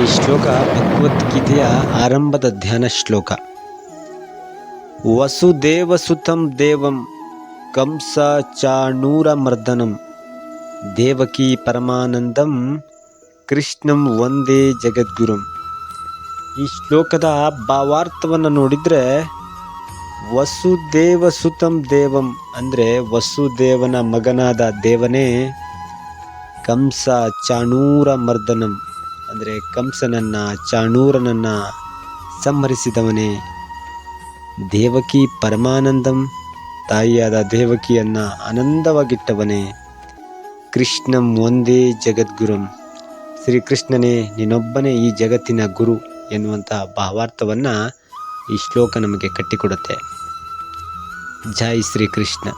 ಈ ಶ್ಲೋಕ ಭಗವದ್ಗೀತೆಯ ಆರಂಭದ ಧ್ಯಾನ ಶ್ಲೋಕ. ವಸುದೇವಸುತಂ ದೇವಂ ಕಂಸ ಚಾಣೂರ ಮರ್ದನಂ ದೇವಕಿ ಪರಮಾನಂದಂ ಕೃಷ್ಣಂ ಒಂದೇ ಜಗದ್ಗುರುಂ. ಈ ಶ್ಲೋಕದ ಭಾವಾರ್ಥವನ್ನು ನೋಡಿದರೆ ವಸುದೇವಸುತಂ ದೇವಂ ಅಂದರೆ ವಸುದೇವನ ಮಗನಾದ ದೇವನೇ ಕಂಸ ಚಾಣೂರ ಮರ್ದನಂ. ಅಂದರೆ ಕಂಸನನ್ನ, ಚಾಣೂರನನ್ನ ಸಂಹರಿಸಿದವನೇ ದೇವಕಿ ಪರಮಾನಂದಂ, ತಾಯಿಯಾದ ದೇವಕಿಯನ್ನ ಆನಂದವಾಗಿಟ್ಟವನೇ ಕೃಷ್ಣಂ ಒಂದೇ ಜಗದ್ಗುರುಂ. ಶ್ರೀಕೃಷ್ಣನೇ, ನೀನೊಬ್ಬನೇ ಈ ಜಗತ್ತಿನ ಗುರು ಎನ್ನುವಂಥ ಭಾವಾರ್ಥವನ್ನು ಈ ಶ್ಲೋಕ ನಮಗೆ ಕಟ್ಟಿಕೊಡುತ್ತೆ. ಜೈ ಶ್ರೀಕೃಷ್ಣ.